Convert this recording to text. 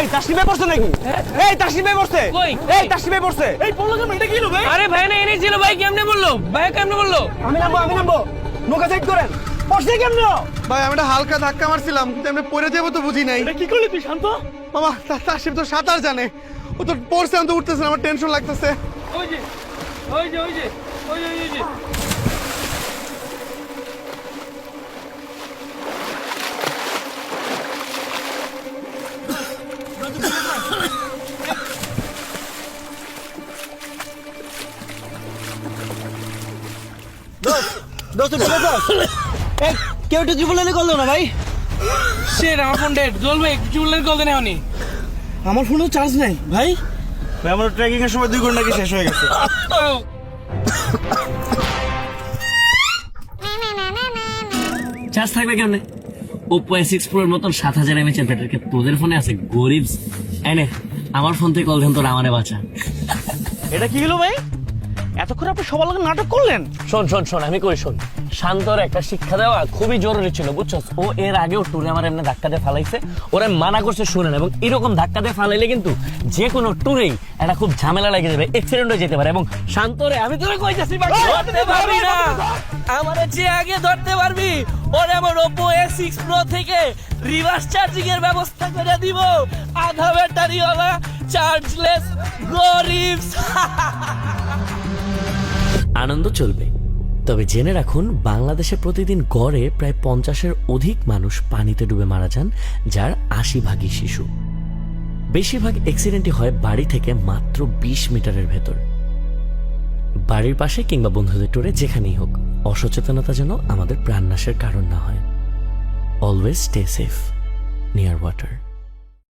এই তাসিমে পড়ছে নাকি? এই তাসিমে পড়ছে। কই? এই তাসিমে পড়ছে। এই পড়ল কেন এটা কি হলো ভাই? আরে ভাই না এনেছিল ভাই কেমনে বলল ভাই কেমনে বলল আমি নামবো আমি নামবো। নৌকা সাইড করেন। পড়ছে কেমন? ভাই আমি একটা হালকা ধাক্কা মারছিলাম কিন্তু আমি পড়ে যাব তো বুঝি নাই। এটা কি করলি তুই শান্ত? মামা তাসিফ তো সাঁতার জানে। ও তো পড়ছে আমি তো উঠতেছে না, আমার টেনশন লাগতেছে। ওই যে ওই যে ওই যে ওই যে ওই যে। দোস্ত ঠিক আছে? এই কেউ একটু করল না ভাই। সে আমার ফোন ডেড জল ভাই একটু চুলের কল দেন এখনই। আমার ফোনেও চার্জ নেই ভাই। ভাই আমার ট্রেকিং এর সময় দুই ঘণ্টা কি শেষ হয়ে গেছে। চার্জ থাকবে কেমনে? ওপো এ সিক্স প্রোর মতন সাত হাজার এমএচ এর ব্যাটারি তোদের ফোনে আছে গরিব। এনে আমার ফোন থেকে কল দেন তোর আমারে বাঁচা। এটা কি হলো ভাই? এতক্ষণ আপনি সবার লোক নাটক করলেন? শোন শোন শোন আমি কই শোন? শান্তর একটা শিক্ষা দেওয়া খুবই জরুরি ছিল বুঝছ ও এর আগেও ট্যুরে আমার এমনি ধাক্কা দিয়ে ফালাইছে। ওরা মানা করছে শুনেন এবং এরকম ধাক্কা দিয়ে ফালাইলে কিন্তু যে কোনো ট্যুরেই এটা খুব ঝামেলা লেগে যাবে অ্যাক্সিডেন্ট হয়ে যেতে পারে এবং শান্তরে আমি তোরে কইতাছি বাকি ধরতে পারবি না। আমার যে আগে ধরতে পারবি ওরে আমার ওপো এ সিক্স প্রো থেকে রিভার্স চার্জিং এর ব্যবস্থা করে দিব। আধা ব্যাটারি ওলা চার্জলেস গরিব আনন্দ চলবে। তবে জেনে রাখুন, বাংলাদেশে প্রতিদিন গড়ে প্রায় পঞ্চাশের অধিক মানুষ পানিতে ডুবে মারা যান, যার আশি ভাগই শিশু। বেশিরভাগ অ্যাক্সিডেন্টই হয় বাড়ি থেকে মাত্র বিশ মিটারের ভেতর। বাড়ির পাশে কিংবা বন্ধুদের টুরে যেখানেই হোক, অসচেতনতা যেন আমাদের প্রাণনাশের কারণ না হয়। Always stay safe near water